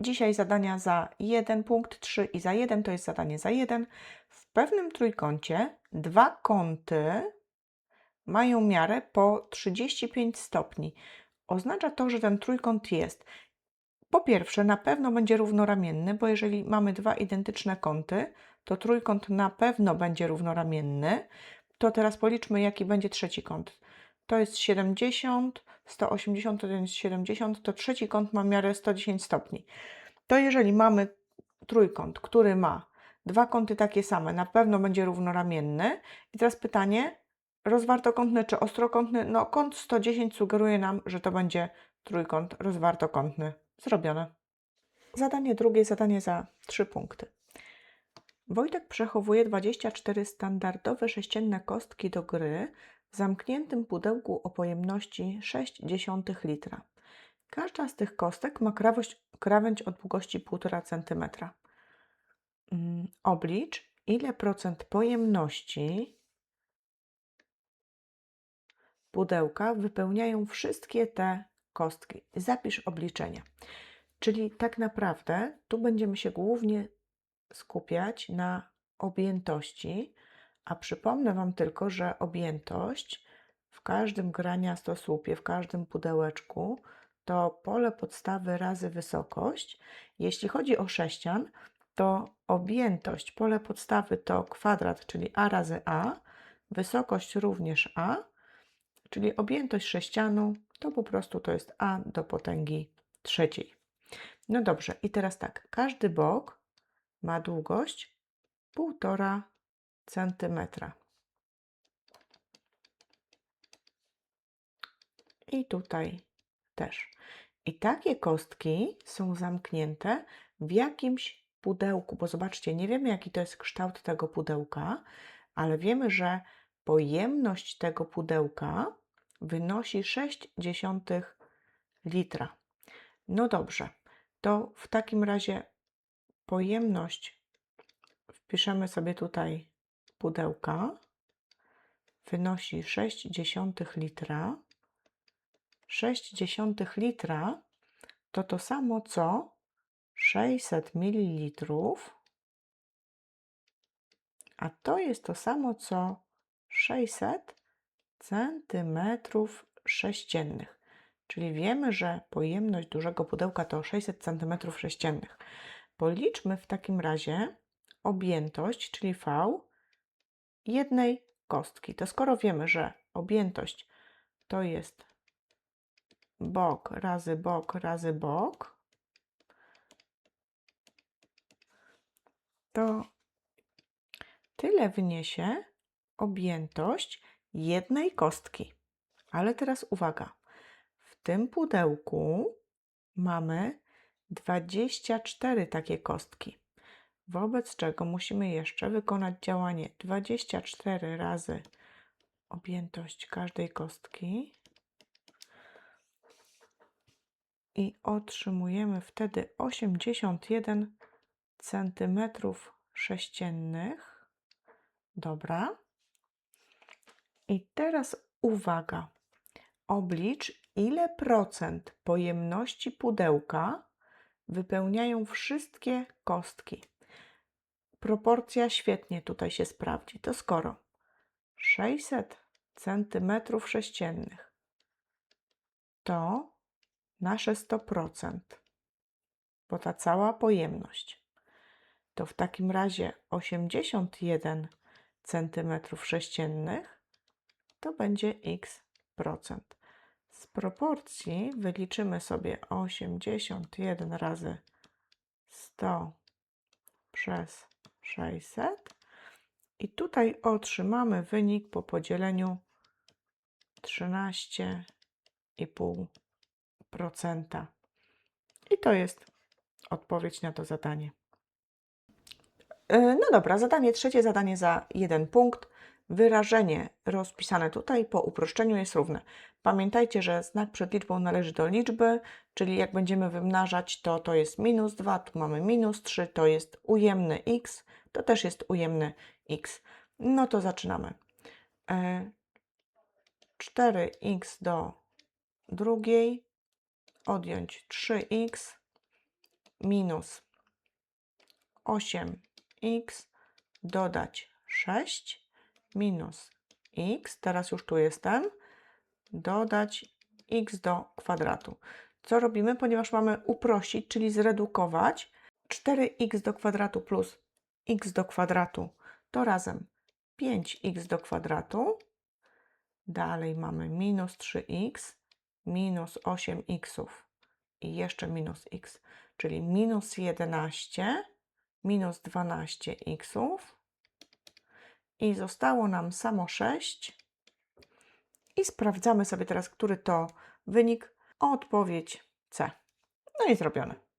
Dzisiaj zadania za 1 punkt, 3 i za 1 to jest zadanie za 1. W pewnym trójkącie dwa kąty mają miarę po 35 stopni. Oznacza to, że ten trójkąt jest. Po pierwsze, na pewno będzie równoramienny, bo jeżeli mamy dwa identyczne kąty, to trójkąt na pewno będzie równoramienny. To teraz policzmy, jaki będzie trzeci kąt. To jest 70, 180 to jest 70, to trzeci kąt ma miarę 110 stopni. To jeżeli mamy trójkąt, który ma dwa kąty takie same, na pewno będzie równoramienny. I teraz pytanie, rozwartokątny czy ostrokątny? No kąt 110 sugeruje nam, że to będzie trójkąt rozwartokątny. Zrobione. Zadanie drugie, zadanie za 3 punkty. Wojtek przechowuje 24 standardowe sześcienne kostki do gry w zamkniętym pudełku o pojemności 0,6 litra. Każda z tych kostek ma krawędź, krawędź o długości 1,5 cm. Mm, Oblicz, ile procent pojemności pudełka wypełniają wszystkie te kostki. Zapisz obliczenia. Czyli tak naprawdę tu będziemy się głównie skupiać na objętości, a przypomnę Wam tylko, że objętość w każdym graniastosłupie, w każdym pudełeczku to pole podstawy razy wysokość. Jeśli chodzi o sześcian, to objętość, pole podstawy to kwadrat, czyli a razy a, wysokość również a, czyli objętość sześcianu to po prostu to jest a do potęgi trzeciej. No dobrze, i teraz tak, każdy bok ma długość 1,5 centymetra. I tutaj też. I takie kostki są zamknięte w jakimś pudełku, bo zobaczcie, nie wiemy jaki to jest kształt tego pudełka, ale wiemy, że pojemność tego pudełka wynosi 0,6 litra. No dobrze, to w takim razie pojemność wpiszemy sobie tutaj pudełka wynosi 0,6 litra. 0,6 litra to to samo co 600 ml, a to jest to samo co 600 centymetrów sześciennych. Czyli wiemy, że pojemność dużego pudełka to 600 cm3. Policzmy w takim razie objętość, czyli V, jednej kostki. To skoro wiemy, że objętość to jest bok razy bok razy bok, to tyle wniesie objętość jednej kostki. Ale teraz uwaga. W tym pudełku mamy 24 takie kostki. Wobec czego musimy jeszcze wykonać działanie 24 razy objętość każdej kostki i otrzymujemy wtedy 81 centymetrów sześciennych. Dobra. I teraz uwaga. Oblicz, ile procent pojemności pudełka wypełniają wszystkie kostki. Proporcja świetnie tutaj się sprawdzi. To skoro 600 centymetrów sześciennych to nasze 100%, bo ta cała pojemność, to w takim razie 81 centymetrów sześciennych to będzie x procent. Z proporcji wyliczymy sobie 81 razy 100 przez 600 i tutaj otrzymamy wynik po podzieleniu 13,5%. I to jest odpowiedź na to zadanie. E, No dobra, zadanie trzecie, zadanie za jeden punkt. Wyrażenie rozpisane tutaj po uproszczeniu jest równe. Pamiętajcie, że znak przed liczbą należy do liczby, czyli jak będziemy wymnażać, to to jest minus 2, tu mamy minus 3, to jest ujemny x, to też jest ujemny x. No to zaczynamy. E, 4x do drugiej, odjąć 3x, minus 8x dodać 6 minus x, teraz już tu jestem, dodać x do kwadratu. Co robimy? Ponieważ mamy uprościć, czyli zredukować 4x do kwadratu plus x do kwadratu, to razem 5x do kwadratu. Dalej mamy minus 3x, minus 8x i jeszcze minus x, czyli minus 11, minus 12x i zostało nam samo 6. I sprawdzamy sobie teraz, który to wynik. Odpowiedź C. No i zrobione.